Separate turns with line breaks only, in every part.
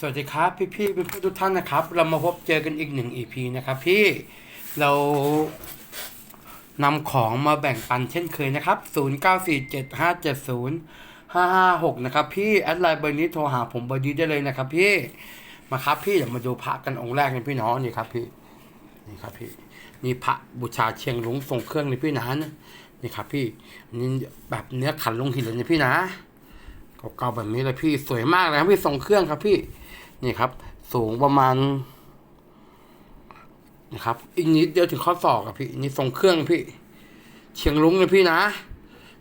สวัสดีครับพี่พี่ๆเพื่อนๆทุกท่านนะครับ เรามาพบเจอกันอีกหนึ่ง EP นะครับพี่เรานำของมาแบ่งปันเช่นเคยนะครับ0 9 4 7 5 7 0 5 5 6นะครับพี่แอดไลน์เบอร์นี้โทรหาผมเบอร์นี้ได้เลยนะครับพี่มาครับพี่เดี๋ยวมาดูพระกันองค์แรกเลยพี่น้องนี่ครับพี่นี่ครับพี่นี่พระบูชาเชียงรุ้งทรงเครื่องเลยพี่นะนี่ครับพี่นนี่แบบเนื้อขันลงหินเลยนะพี่นะ เก่าๆแบบนี้เลยพี่สวยมากเลยครับพี่ทรงเครื่องครับพี่นี่ครับ สูงประมาณนะครับอีกนิดเดียวถึงข้อศอกครับพี่นี่ทรงเครื่องพี่ เชียงรุ้งเลยพี่นะ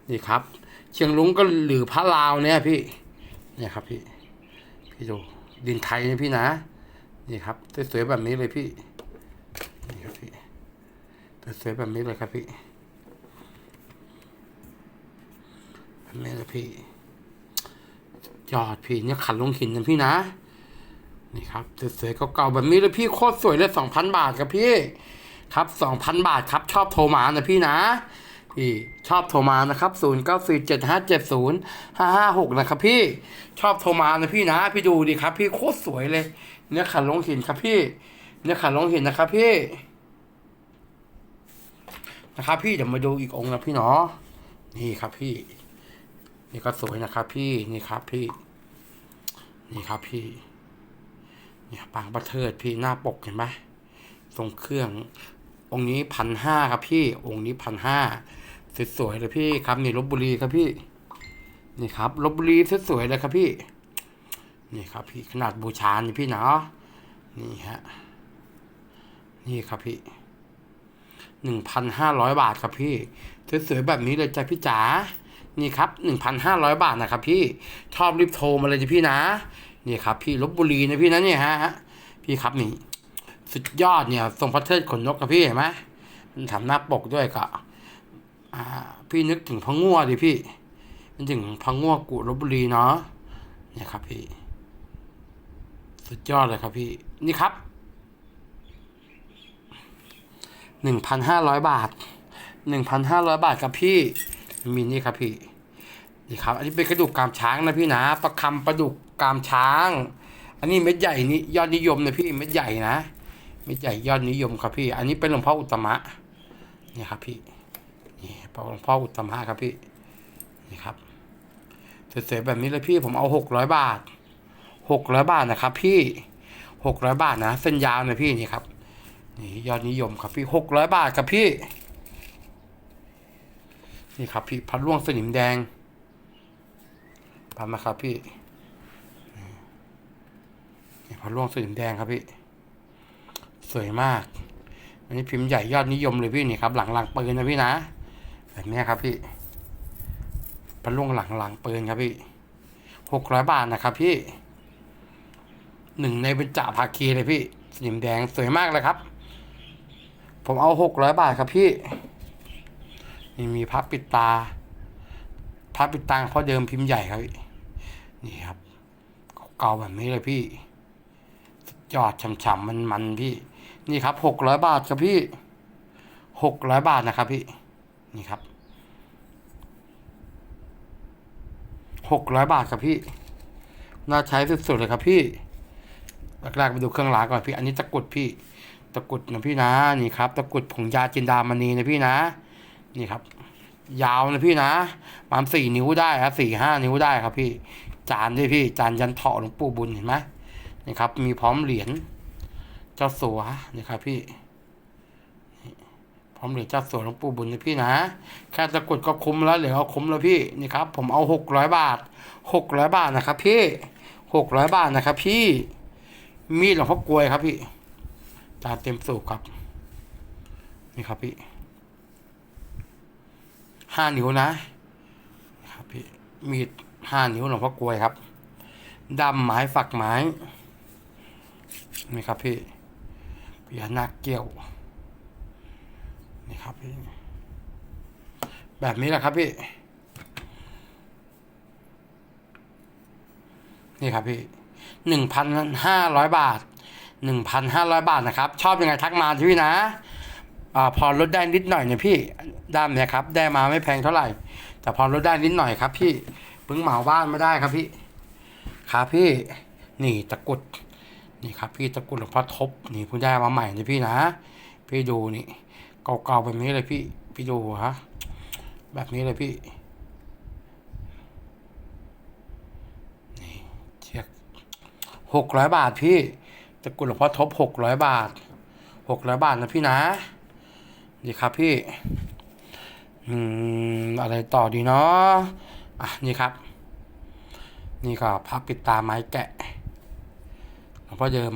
นี่ครับ เชียงรุ้งก็หรือพระลาวเนี่ยพี่ เนี่ยครับพี่ พี่ดูดินไทยเนี่ยพี่นะ นี่ครับสวยๆแบบนี้เลยพี่ นี่ครับพี่สวยๆแบบนี้เลยครับพี่แบบนี้เลยพี่ ยอดพี่เนี่ยขันลงหินนะพี่นะ นี่ครับสวยๆเก่าๆแบบนี้เลยพี่โคตรสวยเลยสองพันบาทครับพี่ ครับสองพันบาทครับ ชอบโทรมานะพี่นะพี่ชอบโทรมานะครับศูนย์เก้าสี่เจ็ดห้าเจ็ดศูนย์ห้าห้าหกนะครับพี่ชอบโทรมานะพี่นะ พี่ดูดิครับ พี่โคตรสวยเลย เนี่ยขันลงหินครับพี่ เนี่ยขันลงหินนะครับพี่ นะครับพี่เดี๋ยวมาดูอีกองค์นะพี่เนาะนี่ครับพี่ นี่ก็สวยนะครับพี่นี่ครับพี่ นี่ครับพี่ เนี่ยปางประเทิดพี่หน้าปกเห็นไหมทรงเครื่อง องค์นี้พันห้าครับพี่ องค์นี้พันห้าสวยๆเลยพี่ครับ นี่ลบบุรีครับพี่ นี่ครับลบบุรีสวยๆเลยครับพี่ นี่ครับพี่ขนาดบูชานี่พี่เนาะนี่ฮะนี่ครับพี่หนึ่งพันห้าร้อยบาทครับพี่สวยๆแบบนี้เลยจ้ะพี่จ๋า นี่ครับหนึ่งพันห้าร้อยบาทนะครับพี่ชอบรีบโทรมาเลยจ้ะพี่นะ นี่ครับ พี่ลบบุรีนะพี่นะเนี่ยฮะ พี่ครับนี่ สุดยอดเนี่ยทรงพระเทิดขนนกกับพี่เห็นไหมมันทำหน้าปกด้วยก็พี่นึกถึงพังงัวดิพี่นึกถึงพังงัวกุลบบุรีเนาะเนี่ยครับพี่ สุดยอดเลยครับพี่ นี่ครับหนึ่งพันห้าร้อยบาทหนึ่งพันห้าร้อยบาทครับพี่ มีนี่ครับพี่นี่ครับ อันนี้เป็นกระดูกกามช้างนะพี่นะประคำประดุกกามช้าง อันนี้เม็ดใหญ่นี่ยอดนิยมนะพี่เม็ดใหญ่นะเม็ดใหญ่ยอดนิยมครับพี่ อันนี้เป็นหลวงพ่ออุตมะนี่ครับพี่นี่หลวงพ่ออุตตมะครับพี่นี่ครับสวยๆแบบนี้เลยพี่ผมเอาหกร้อยบาทหกร้อยบาทนะครับ พี่หกร้อยบาทนะเส้นยาวนะพี่นี่ครับนี่ยอดนิยมครับพี่หกร้อยบาทครับพี่ นี่ครับพี่พัดร่วงสนิมแดงพัดมาครับพี่นี่พัดร่วงสนิมแดงครับพี่ สวยมาก อันนี้พิมพ์ใหญ่ยอดนิยมเลยพี่นี่ครับ หลังหลังปืนนะพี่นะแบบนี้ครับพี่พัดร่วงหลังหลังปืนครับพี่หกร้อยบาทนะครับพี่หนึ่งในเป็นจ่าภาคีเลยพี่สนิมแดงสวยมากเลยครับ ผมเอาหกร้อยบาทครับพี่ นี่มีพับปิดตาพับปิดตาเพราะเดิมพิมพ์ใหญ่ครับ นี่ครับ เก่าแบบนี้เลยพี่ยอดฉ่ำๆมันๆพี่ นี่ครับหกร้อยบาทครับพี่หกร้อยบาทนะครับพี่ นี่ครับหกร้อยบาทครับพี่น่าใช้สุดๆเลยครับพี่แรกๆไปดูเครื่องรางก่อนพี่ อันนี้ตะกุดพี่ ตะกุดนะพี่นะ นี่ครับ ตะกุดผงยาจินดามณีนะพี่นะ นี่ครับ ยาวนะพี่นะประมาณสี่นิ้วได้ครับสี่ห้านิ้วได้ครับพี่ จานด้วยพี่ จานยันเถาะหลวงปู่บุญเห็นไหมนี่ครับ มีพร้อมเหรียญเจ้าสัวนี่ครับพี่พร้อมเหรียญเจ้าสัวหลวงปู่บุญนะพี่นะแค่ตะกุดก็คุ้มแล้วเหลือเอาคุ้มแล้วพี่นี่ครับ ผมเอาหกร้อยบาทหกร้อยบาทนะครับ พี่หกร้อยบาทนะครับ พี่มีดหลวงพ่อกลวยครับพี่จานเต็มสูบครับ นี่ครับพี่ ห้านิ้วนะครับพี่มีดห้านิ้วหลวงพ่อกลวยครับดำไม้ฝักไม้นี่ครับพี่พญานาคเกี้ยวนี่ครับพี่แบบนี้แหละครับพี่ นี่ครับพี่หนึ่งพันห้าร้อยบาทหนึ่งพันห้าร้อยบาทนะครับ ชอบยังไงทักมาที่พี่นะ อ่าพอลดได้นิดหน่อยเนี่ยพี่ด้ามเนี่ยครับได้มาไม่แพงเท่าไหร่ แต่พอลดได้นิดหน่อยครับ พี่เพิ่งเหมาบ้านไม่ได้ครับพี่ครับพี่นี่ตะกุดนี่ครับ พี่ตะกุดหลวงพ่อทบนี่เพิ่งได้มาใหม่เลยพี่นะ พี่ดูนี่เก่าๆแบบนี้เลยพี่พี่ดูฮะแบบนี้เลยพี่นี่เชือกหกร้อยบาทพี่ตะกุดหลวงพ่อทบหกร้อยบาทหกร้อยบาทนะพี่นะ นี่ครับพี่ อืม อะไรต่อดีเนาะอะ นี่ครับ นี่ก็พับปิดตาไม้แกะหลวงพ่อเดิม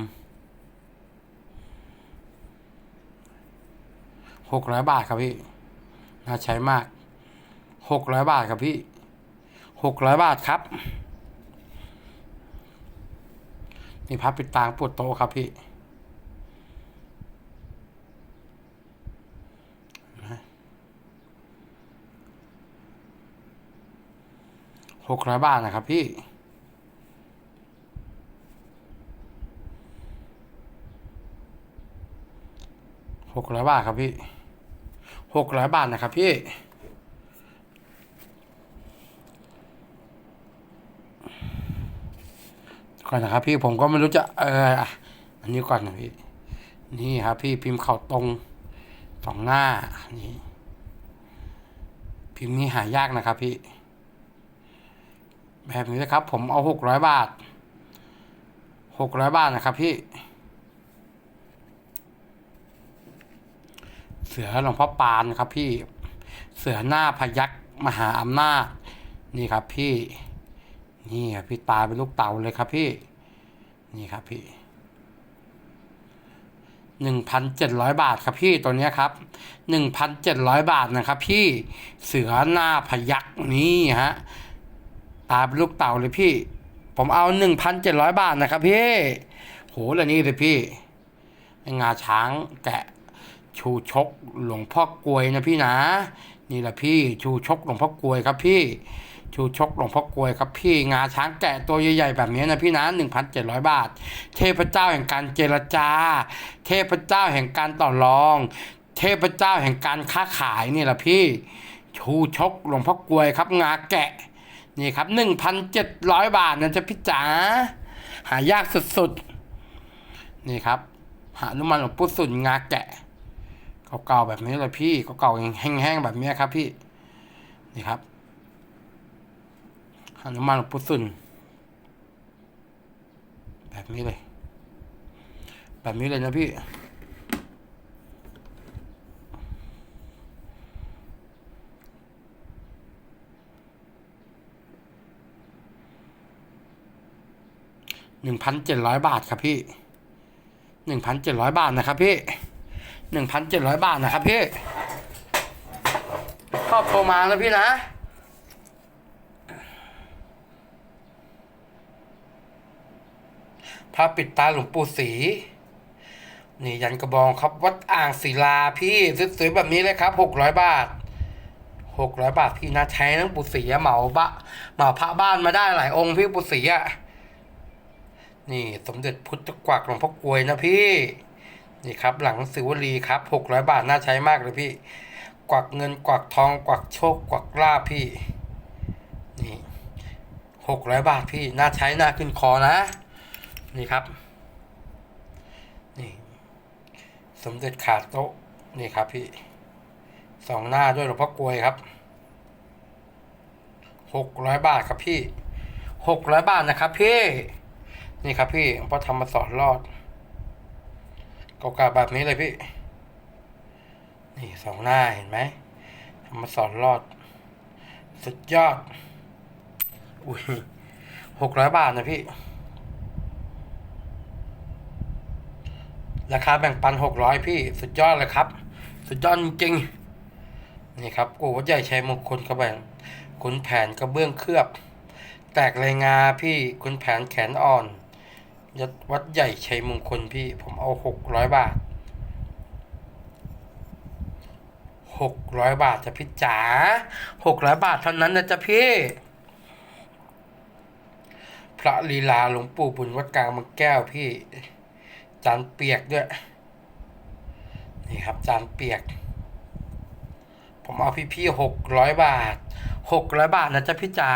หกร้อยบาทครับพี่ น่าใช้มากหกร้อยบาทครับพี่หกร้อยบาทครับ นี่พับปิดตาปวดโตะครับพี่ หกร้อยบาทนะครับพี่ หกร้อยบาทครับพี่ หกร้อยบาทนะครับพี่ก่อนนะครับพี่ผมก็ไม่รู้จะเอออันนี้ก่อนนะพี่นี่ครับพี่พิมพ์เข่าตรงสองหน้านี่พิมพ์นี้หายากนะครับพี่ แบบนี้นะครับ ผมเอาหกร้อยบาทหกร้อยบาทนะครับพี่ เสือหลวงพ่อปานครับพี่ เสือหน้าพยักมหาอำนาจ นี่ครับพี่ นี่ครับพี่ตาเป็นลูกเต่าเลยครับพี่ นี่ครับพี่หนึ่งพันเจ็ดร้อยบาทครับพี่ตัวนี้ครับหนึ่งพันเจ็ดร้อยบาทนะครับพี่ เสือหน้าพยักนี่ฮะ ตาเป็นลูกเต่าเลยพี่ ผมเอาหนึ่งพันเจ็ดร้อยบาทนะครับพี่ โหแล้วนี่เลยพี่ งาช้างแกะชูชกหลวงพ่อกลวยนะพี่นะ นี่แหละพี่ชูชกหลวงพ่อกลวยครับพี่ชูชกหลวงพ่อกลวยครับพี่งาช้างแกะตัวใหญ่ๆแบบนี้นะพี่นะหนึ่งพันเจ็ดร้อยบาท เทพเจ้าแห่งการเจรจา เทพเจ้าแห่งการต่อรอง เทพเจ้าแห่งการค้าขายนี่แหละพี่ ชูชกหลวงพ่อกลวยครับงาแกะ นี่ครับหนึ่งพันเจ็ดร้อยบาทนะจ๊ะพี่จ๋าหายากสุดๆ นี่ครับ หานุมานหลวงปู่สุนงาแกะเก่าๆแบบนี้เลยพี่เก่าๆแห้งๆแบบนี้ครับพี่ นี่ครับหานุมานหลวงปู่สุนแบบนี้เลย แบบนี้เลยนะพี่ หนึ่งพันเจ็ดร้อยบาทครับพี่หนึ่งพันเจ็ดร้อยบาทนะครับพี่หนึ่งพันเจ็ดร้อยบาทนะครับพี่ชอบโทรมาแล้วพี่นะพระปิดตาหลวงปู่ศรีนี่ยันกระบองครับวัดอ่างศิลาพี่สวยๆแบบนี้เลยครับหกร้อยบาทหกร้อยบาทพี่นะใช้ทั้งปู่ศรีเหมาบะเหมาพระบ้านมาได้หลายองค์พี่ปู่ศรีอะ นี่สมเด็จพุทธกวักหลวงพ่อกวยนะพี่ นี่ครับ หลังสิวลีครับหกร้อยบาทน่าใช้มากเลยพี่ กวักเงินกวักทอง กวักโชค กวักลาพี่ นี่หกร้อยบาทพี่ น่าใช้น่าขึ้นคอนะ นี่ครับ นี่ สมเด็จขาดโต๊ะนี่ครับพี่สองหน้าด้วยหลวงพ่อกวยครับหกร้อยบาทครับพี่หกร้อยบาทนะครับพี่ นี่ครับพี่หลวงพ่อธรรมสอนรอดเก่าๆแบบนี้เลยพี่ นี่สองหน้าเห็นไหมธรรมสอนรอด สุดยอด อุ้ยหกร้อยบาทนะพี่ ราคาแบ่งปันหกร้อยพี่ สุดยอดเลยครับ สุดยอดจริงๆนี่ครับกูวัดใหญ่ชัยมงคลกระแบ่งขุนแผนกระเบื้องเคลือบ แตกเลยงาพี่ขุนแผนแขนอ่อน ยัดวัดใหญ่ชัยมงคลพี่ ผมเอาหกร้อยบาทหกร้อยบาทจะพี่จ๋าหกร้อยบาทเท่านั้นนะจ๊ะพี่ พระลีลาหลวงปู่บุญวัดกลางมังแก้วพี่ จานเปียกด้วย นี่ครับจานเปียก ผมเอาพี่พี่หกร้อยบาทหกร้อยบาทนะจ๊ะพี่จ๋า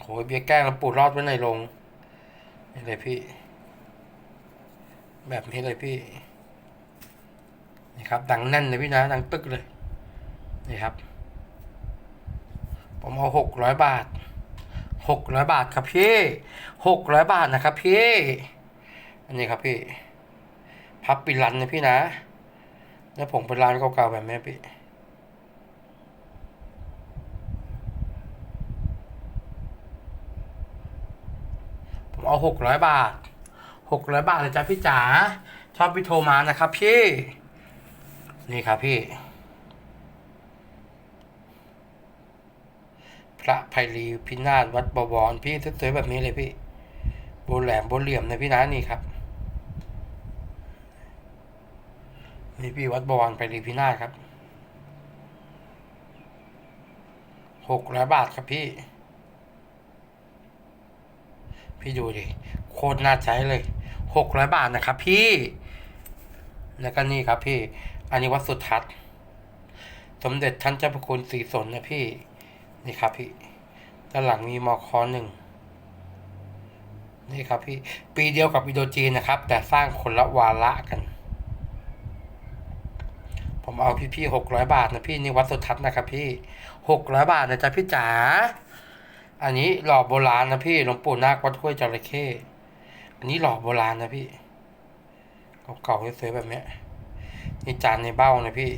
โอ้ยเบียร์แก้งหลวงปู่รอดไว้ในโรง นี่เลยพี่ แบบนี้เลยพี่ นี่ครับ ดังแน่นเลยพี่นะ ดังตึกเลย นี่ครับ ผมเอาหกร้อยบาทหกร้อยบาทครับพี่หกร้อยบาทนะครับพี่ อันนี้ครับพี่ พับปิลันนะพี่นะ แล้วผมเป็นร้านเก่าๆแบบนี้พี่ เอาหกร้อยบาทหกร้อยบาทเลยจ้ะพี่จ๋าชอบพี่โทรมานะครับพี่ นี่ครับพี่ พระไพรีพินาศวัดบวรพี่สวยๆแบบนี้เลยพี่โบแหลมโบเหลี่ยมนะพี่นะนี่ครับนี่พี่วัดบวรไพรีพินาศครับหกร้อยบาทครับพี่ พี่ดูดิ โคตรน่าใช้เลยหกร้อยบาทนะครับพี่ แล้วก็นี่ครับพี่ อันนี้วัดสุทัศน์สมเด็จท่านเจ้าพระคุณสีสนนะพี่ นี่ครับพี่ ด้านหลังมีมอคอหนึ่ง นี่ครับพี่ ปีเดียวกับอิโดจีนนะครับ แต่สร้างคนละวาระกัน ผมเอาพี่พี่หกร้อยบาทนะพี่นี่วัดสุทัศน์นะครับพี่หกร้อยบาทนะจ๊ะพี่จ๋า อันนี้หล่อโบราณนะพี่หลวงปู่นาควัดห้วยจระเข้อันนี้หล่อโบราณนะพี่เก่าๆสวยๆแบบเนี้ยนี่จานในเบ้านะพี่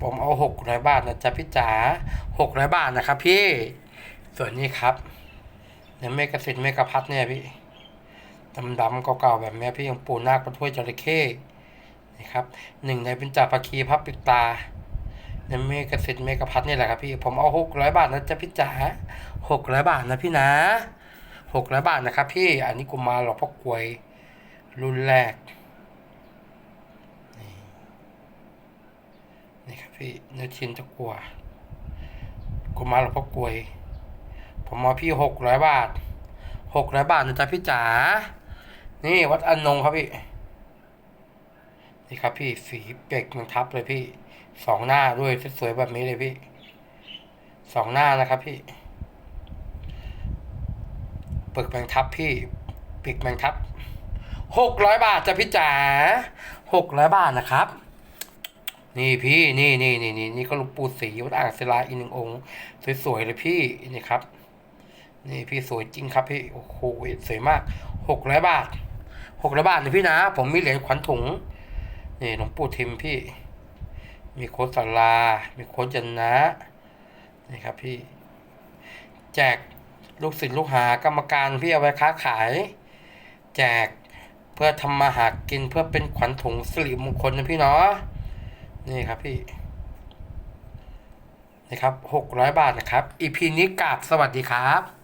ผมเอาหกร้อยบาทนะจ๊ะพี่จ๋าหกร้อยบาทนะครับ พี่ ส่วนนี้ครับเนี่ยเมกะสิทธิ์เมกะพัดเนี่ยพี่ดำๆเก่าๆแบบเนี้ยพี่หลวงปู่นาควัดห้วยจระเข้นี่ครับหนึ่งในเป็นจ่าภคีพับปิดตา ในเมกะสิทธิ์เมกะพัดนี่แหละครับพี่ผมเอาหกร้อยบาทนะจ๊ะพี่จ๋าหกร้อยบาทนะพี่นะหกร้อยบาทนะครับพี่อันนี้กุมาหลวงพ่อกลวย รุ่นแรก นี่นี่ครับพี่เนื้อชิ้นตะกัวกุมาหลวงพ่อกลวย ผมเอาพี่หกร้อยบาทหกร้อยบาทนะจ๊ะพี่จ๋านี่วัดอนงครับพี่นี่ครับพี่สีเป็กมันทับเลยพี่ สองหน้าด้วยสวยๆแบบนี้เลยพี่สองหน้านะครับพี่ปลือกแมงทับพี่ปีกแมงทับหกร้อยบาทจ้ะพี่จ๋าหกร้อยบาทนะครับ นี่พี่นี่นี่นี่นี่นี่ก็ลูกปูสีวัดอ่างศิลาอีกหนึ่งองค์ สวยๆเลยพี่นี่ครับ นี่พี่สวยจริงครับพี่โอ้โหสวยมากหกร้อยบาทหกร้อยบาทเลยพี่นะ ผมมีเหรียญขวัญถุงนี่หลวงปู่ทิมพี่ มีโค้ดสารามีโค้ดยันนะนี่ครับพี่ แจกลูกศิษย์ลูกหากรรมการพี่เอาไว้ค้าขาย แจกเพื่อทำมาหากินเพื่อเป็นขวัญถุงสิริมงคลนะพี่เนาะนี่ครับพี่นี่ครับหกร้อยบาทนะครับอีพีนี้กราบสวัสดีครับ